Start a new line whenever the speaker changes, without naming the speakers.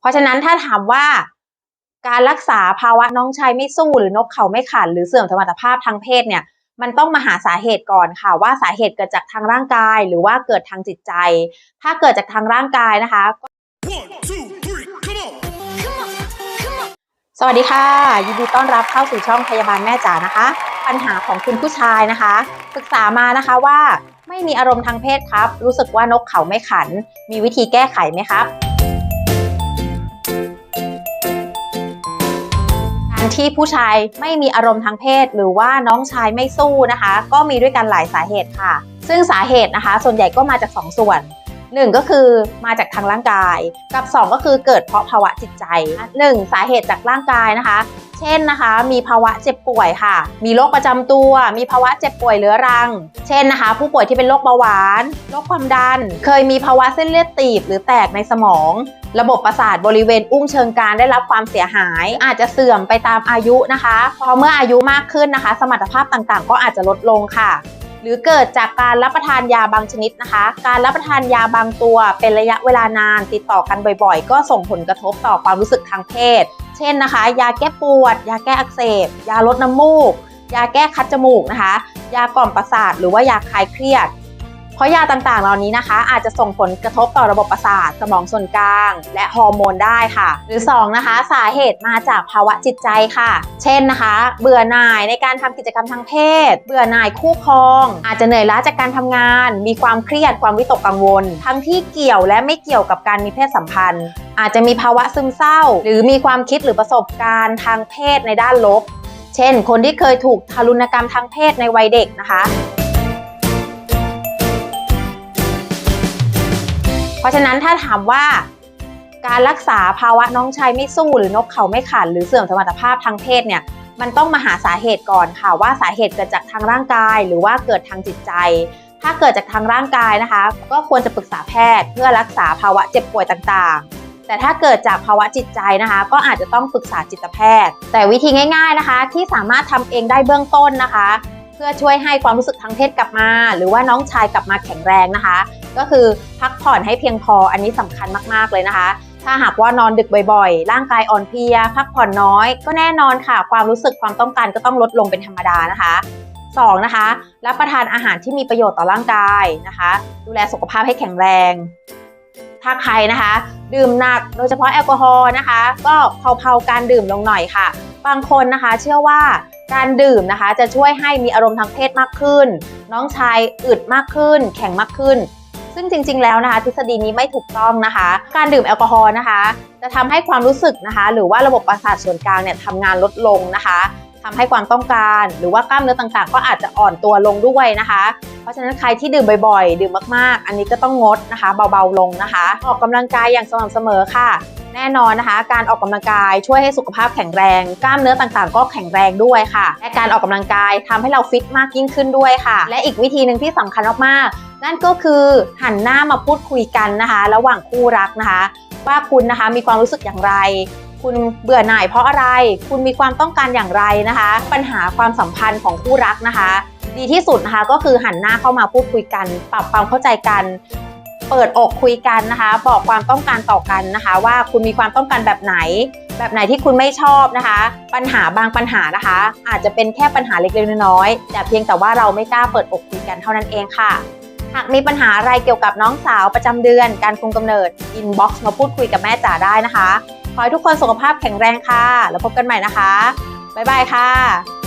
เพราะฉะนั้นถ้าถามว่าการรักษาภาวะน้องชายไม่สู้หรือนกเขาไม่ขันหรือเสื่อมสมรรถภาพทางเพศเนี่ยมันต้องมาหาสาเหตุก่อนค่ะ ว่าสาเหตุเกิดจากทางร่างกายหรือว่าเกิดทางจิตใจ ถ้าเกิดจากทางร่างกายนะคะ
One, two, three, come on!
สวัสดีค่ะ ยินดีต้อนรับเข้าสู่ช่องพยาบาลแม่จ๋านะคะ ปัญหาของคุณผู้ชายนะคะ ศึกษามานะคะว่าไม่มีอารมณ์ทางเพศครับ รู้สึกว่านกเขาไม่ขัน มีวิธีแก้ไขไหมครับ ที่ผู้ชายไม่มีอารมณ์ทางเพศ หรือว่าน้องชายไม่สู้นะคะ ก็มีด้วยกันหลายสาเหตุค่ะ ซึ่งสาเหตุนะคะ ส่วนใหญ่ก็มาจาก 2 ส่วน1ก็คือมาจากทางร่างกาย กับ 2 ก็คือเกิดเพราะภาวะจิตใจ 1 สาเหตุจากร่างกายนะคะ เช่นนะคะ มีภาวะเจ็บป่วยค่ะ มีโรคประจำตัว มีภาวะเจ็บป่วยเรื้อรัง เช่นนะคะ ผู้ป่วยที่เป็นโรคเบาหวาน โรคความดัน เคยมีภาวะเส้นเลือดตีบหรือแตกในสมอง ระบบประสาทบริเวณอุ้งเชิงกรานได้รับความเสียหาย อาจจะเสื่อมไปตามอายุนะคะ พอเมื่ออายุมากขึ้นนะคะ สมรรถภาพต่างๆ ก็อาจจะลดลงค่ะหรือเกิดจากการรับประทานยาบางชนิดนะคะ การรับประทานยาบางตัวเป็นระยะเวลานานติดต่อกันบ่อยๆ ก็ส่งผลกระทบต่อความรู้สึกทางเพศ เช่นนะคะ ยาแก้ปวด ยาแก้อักเสบ ยาลดน้ำมูก ยาแก้คัดจมูกนะคะ ยากล่อมประสาท หรือว่ายาคลายเครียด ราะยาต่างๆ เหล่านี้นะคะ อาจจะส่งผลกระทบต่อระบบประสาทสมองส่วนกลาง และฮอร์โมนได้ค่ะ หรือ 2 นะคะ สาเหตุมาจากภาวะจิตใจค่ะ เช่นนะคะ เบื่อหน่ายในการทำกิจกรรมทางเพศ เบื่อหน่ายคู่ครอง อาจจะเหนื่อยล้าจากการทำงาน มีความเครียดความวิตกกังวล ทั้งที่เกี่ยวและไม่เกี่ยวกับการมีเพศสัมพันธ์ อาจจะมีภาวะซึมเศร้า หรือมีความคิดหรือประสบการณ์ทางเพศในด้านลบ เช่น คนที่เคยถูกทารุณกรรมทางเพศในวัยเด็กนะคะ เพราะฉะนั้นถ้าถามว่าการรักษาภาวะน้องชายไม่สู้หรือนกเขาไม่ขันหรือเสื่อมสมรรถภาพทางเพศเนี่ยมันต้องมาหาสาเหตุก่อนค่ะว่าสาเหตุเกิดจากทางร่างกาย หรือว่าเกิดทางจิตใจ ถ้าเกิดจากทางร่างกายนะคะ ก็ควรจะปรึกษาแพทย์ เพื่อรักษาภาวะเจ็บป่วยต่างๆ แต่ถ้าเกิดจากภาวะจิตใจนะคะ ก็อาจจะต้องปรึกษาจิตแพทย์ แต่วิธีง่าย ๆนะคะ ที่สามารถทำเองได้เบื้องต้นนะคะ พื่อช่วยให้ความรู้สึกทางเพศกลับมา หรือว่าน้องชายกลับมาแข็งแรงนะคะ ก็คือพักผ่อนให้เพียงพออันนี้สำคัญมากๆเลยนะคะ ถ้าหากว่านอนดึกบ่อยๆ ร่างกายอ่อนเพลีย พักผ่อนน้อย ก็แน่นอนค่ะ ความรู้สึกความต้องการก็ต้องลดลงเป็นธรรมดานะคะ 2. นะคะรับประทานอาหารที่มีประโยชน์ต่อร่างกายนะคะ ดูแลสุขภาพให้แข็งแรง ถ้าใครนะคะ ดื่มหนักโดยเฉพาะแอลกอฮอล์นะคะ ก็เผาๆการดื่มลงหน่อยค่ะ บางคนนะคะ เชื่อว่า การดื่มนะคะจะช่วยให้มีอารมณ์ทางเพศมากขึ้น น้องชายอึดมากขึ้น แข็งมากขึ้น ซึ่งจริง ๆ แล้วนะคะ ทฤษฎีนี้ไม่ถูกต้องนะคะ การดื่มแอลกอฮอล์นะคะ จะทำให้ความรู้สึกนะคะ หรือว่าระบบประสาทส่วนกลางเนี่ยทำงานลดลงนะคะทำให้ความต้องการ หรือว่ากล้ามเนื้อต่างๆ ก็อาจจะอ่อนตัวลงด้วยนะคะ เพราะฉะนั้นใครที่ดื่มบ่อยๆ ดื่มมากๆ อันนี้ก็ต้องงดนะคะ เบาๆลงนะคะ ออกกำลังกายอย่างสม่ำเสมอค่ะ แน่นอนนะคะ การออกกำลังกายช่วยให้สุขภาพแข็งแรง กล้ามเนื้อต่างๆ ก็แข็งแรงด้วยค่ะ และการออกกำลังกายทำให้เราฟิตมากยิ่งขึ้นด้วยค่ะ และอีกวิธีหนึ่งที่สำคัญมากๆ นั่นก็คือหันหน้ามาพูดคุยกันนะคะ ระหว่างคู่รักนะคะ ว่าคุณนะคะมีความรู้สึกอย่างไรคุณเบื่อหน่ายเพราะอะไร คุณมีความต้องการอย่างไรนะคะ ปัญหาความสัมพันธ์ของคู่รักนะคะ ดีที่สุดนะคะก็คือหันหน้าเข้ามาพูดคุยกัน ปรับความเข้าใจกัน เปิดอกคุยกันนะคะ บอกความต้องการต่อกันนะคะ ว่าคุณมีความต้องการแบบไหน แบบไหนที่คุณไม่ชอบนะคะ ปัญหาบางปัญหานะคะ อาจจะเป็นแค่ปัญหาเล็กๆน้อยๆแต่เพียงแต่ว่าเราไม่กล้าเปิดอกคุยกันเท่านั้นเองค่ะหากมีปัญหาอะไรเกี่ยวกับน้องสาวประจำเดือน การคุมกำเนิดอินบ็อกซ์มาพูดคุยกับแม่จ๋าได้นะคะ ขอให้ทุกคนสุขภาพแข็งแรงค่ะ แล้วพบกันใหม่นะคะ บ๊ายบายค่ะ